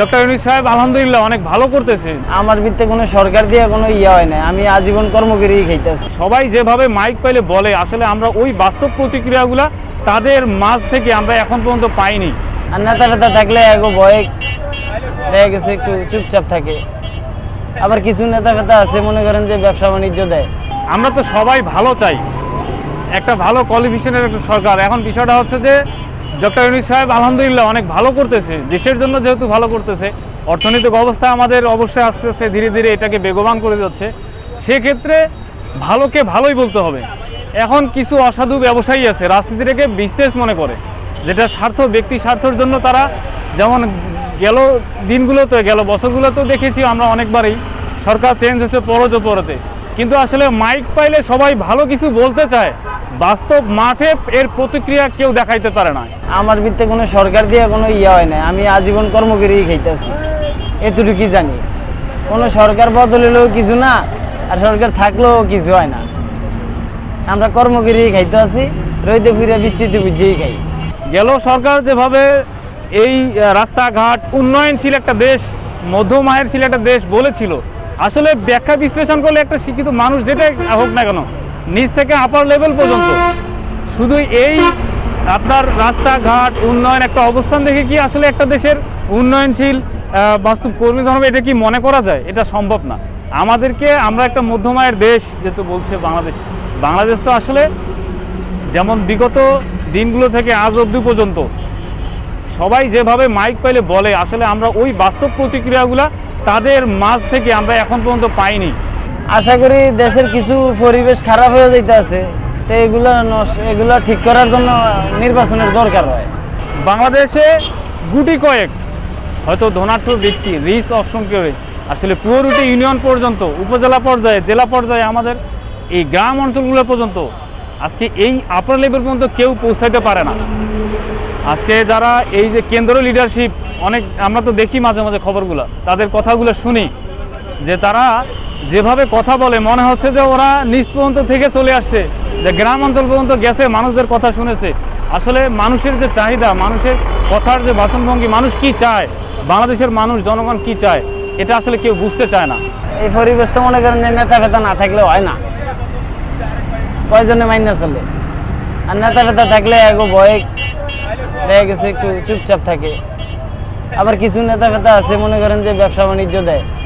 Doctor Yunus সাহেব আলহামদুলিল্লাহ অনেক ভালো করতেছে। আমার ভিত্তে কোনো সরকার দিয়ে কোনো ইয়ে হয় না আমি আজীবন কর্মকরি খাইতেছি। সবাই যেভাবে মাইক পাইলে বলে আসলে আমরা ওই বাস্তব প্রতিক্রিয়াগুলা তাদের মাঝ থেকে আমরা এখন পর্যন্ত পাইনি। আর নেতা টেতা থাকলে এগো ভয়ে দেখা গেছে একটু চুপচাপ থাকে। আবার কিছু নেতা ফেতা আছে মনে করেন যে ব্যবসা বাণিজ্য দেয়। আমরা তো সবাই ভালো চাই। একটা ভালো কোয়ালিফিকেশনের একটা সরকার। এখন বিষয়টা হচ্ছে যে ডক্টর ইউনুস সাহেব আলহামদুলিল্লাহ অনেক ভালো করতেছে, দেশের জন্য যেহেতু ভালো করতেছে, অর্থনৈতিক অবস্থা আমাদের অবশ্যই আস্তে আস্তে ধীরে ধীরে এটাকে বেগবান করে যাচ্ছে। সেক্ষেত্রে ভালোকে ভালোই বলতে হবে। এখন কিছু অসাধু ব্যবসায়ী আছে, রাজনীতিটাকে বিজনেস মনে করে, যেটা স্বার্থ, ব্যক্তি স্বার্থের জন্য তারা যেমন গেল দিনগুলোতে, গেল বছরগুলোতেও দেখেছি আমরা অনেকবারই, সরকার চেঞ্জ হচ্ছে পরতে পরতে কিন্তু আসলে মাইক পাইলে সবাই ভালো কিছু বলতে চায়। বাস্তব মাঠে এর প্রতিক্রিয়া কেউ দেখাইতে পারে না। আমার ভিত্তে কোনো সরকার দিয়ে কোনো ইয়ে হয় না আমি আজীবন কর্মকরি খাইতেছি। এতটুকুই জানি। কোনো সরকার বদলেও কিছু না আর সরকার থাকলেও কিছু হয় না। আমরা কর্মকরি খাইতে আছি রইতে ফিরে বৃষ্টিতে বুঝেই খাই। গেল সরকার যেভাবে এই রাস্তাঘাট উন্নয়নশীল একটা দেশ মধ্যম আয়ের ছিল একটা দেশ বলেছিল। আসলে ব্যাখ্যা বিশ্লেষণ করলে একটা শিক্ষিত মানুষ যেটাই হোক না কেন নিচ থেকে আপার লেভেল পর্যন্ত। শুধু এই আপনার রাস্তাঘাট, উন্নয়ন একটা অবস্থান দেখে কি আসলে একটা দেশের উন্নয়নশীল বাস্তব কর্মী ধর্ম এটা কি মনে করা যায়? এটা সম্ভব না। আমাদেরকে আমরা একটা মধ্যম আয়ের দেশ যেহেতু বলছে বাংলাদেশ। বাংলাদেশ তো আসলে যেমন বিগত দিনগুলো থেকে আজ অবধি পর্যন্ত সবাই যেভাবে মাইক পাইলে বলে, আসলে আমরা ওই বাস্তব প্রতিক্রিয়াগুলা তাদের মাঝ থেকে আমরা এখন পর্যন্ত পাইনি। আশা করি দেশের কিছু পরিবেশ খারাপ হয়ে যাইতে আছে তো এগুলো এগুলো ঠিক করার জন্য নির্বাচনের দরকার হয়। বাংলাদেশে গুটি কয়েক, হয়তো ধনাঢ্য ব্যক্তি রিস অপশন করে আসলে পুরোটি ইউনিয়ন পর্যন্ত, উপজেলা পর্যায়ে, জেলা পর্যায়ে আমাদের এই গ্রাম অঞ্চলগুলো পর্যন্ত, আজকে এই আপার লেভেল পর্যন্ত কেউ পৌঁছাইতে পারে না। আজকে যারা এই যে কেন্দ্র লিডারশিপ অনেক, আমরা তো দেখি মাঝে মাঝে খবরগুলো, তাদের কথাগুলো শুনি, যে তারা যেভাবে কথা বলে, মনে হচ্ছে যে ওরা নিচ পর্যন্ত থেকে চলে আসছে, যে গ্রাম অঞ্চল পর্যন্ত গেছে, মানুষদের কথা শুনেছে। আসলে মানুষের যে চাহিদা, মানুষের কথার যে বাচনভঙ্গি, মানুষ কি চায়? বাংলাদেশের মানুষ, জনগণ কি চায়? এটা আসলে কেউ বুঝতে চায় না। এই পরিবেশ তো মনে করেন যে নেতা ফেতা না থাকলে হয় না। কয়জনে মাইনা চলে? আর নেতা ফেতা থাকলে এগো ভয়ে, দেখা গেছে একটু চুপচাপ থাকে। আবার কিছু নেতা ফেতা আছে, মনে করেন যে ব্যবসা বাণিজ্য দেয়।